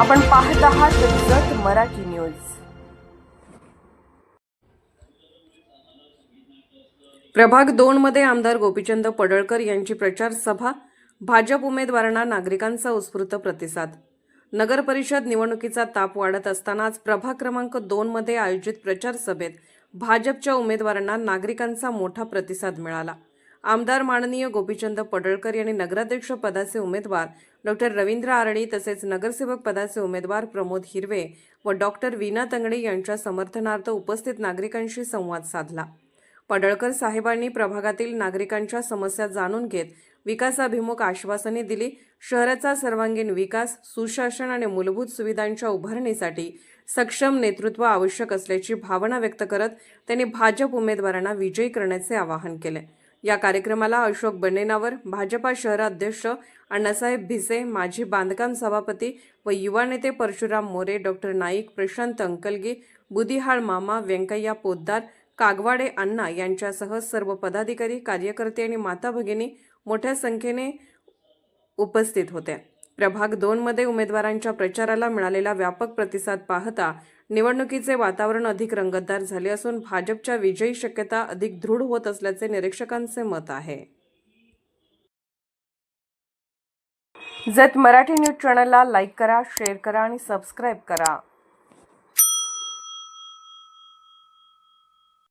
आपण पाहत आहात जत मराठी न्यूज. प्रभाग दोनमध्ये आमदार गोपीचंद पडळकर यांची प्रचार सभा भाजप उमेदवारांना नागरिकांचा उत्स्फूर्त प्रतिसाद. नगर परिषद निवडणुकीचा ताप वाढत असतानाच प्रभाग क्रमांक दोनमध्ये आयोजित प्रचार सभेत भाजपच्या उमेदवारांना नागरिकांचा मोठा प्रतिसाद मिळाला. आमदार माननीय गोपीचंद पडळकर यांनी नगराध्यक्ष पदाचे उमेदवार डॉक्टर रवींद्र आरणी तसेच नगरसेवक पदाचे उमेदवार प्रमोद हिरवे व डॉक्टर वीना तंगडे यांच्या समर्थनार्थ उपस्थित नागरिकांशी संवाद साधला. पडळकर साहेबांनी प्रभागातील नागरिकांच्या समस्या जाणून घेत विकासाभिमुख आश्वासने दिली. शहराचा सर्वांगीण विकास सुशासन आणि मूलभूत सुविधांच्या उभारणीसाठी सक्षम नेतृत्व आवश्यक असल्याची भावना व्यक्त करत त्यांनी भाजप उमेदवारांना विजयी करण्याचे आवाहन केले. या कार्यक्रमाला अशोक बनेनावर भाजपा शहराध्यक्ष अण्णासाहेब भिसे माजी बांधकाम सभापती व युवा नेते परशुराम मोरे डॉक्टर नाईक प्रशांत अंकलगी बुदिहाळ मामा व्यंकय्या पोद्दार कागवाडे अण्णा यांच्यासह सर्व पदाधिकारी कार्यकर्ते आणि माता भगिनी मोठ्या संख्येने उपस्थित होत्या प्रभाग दोनमध्ये उमेदवारांच्या प्रचाराला मिळालेला व्यापक प्रतिसाद पाहता निवडणुकीचे वातावरण अधिक रंगतदार झाले असून भाजपच्या विजयी शक्यता अधिक दृढ होत असल्याचे निरीक्षकांचे मत आहे. जत मराठी न्यूज चॅनलला लाईक करा शेअर करा आणि सबस्क्राईब करा.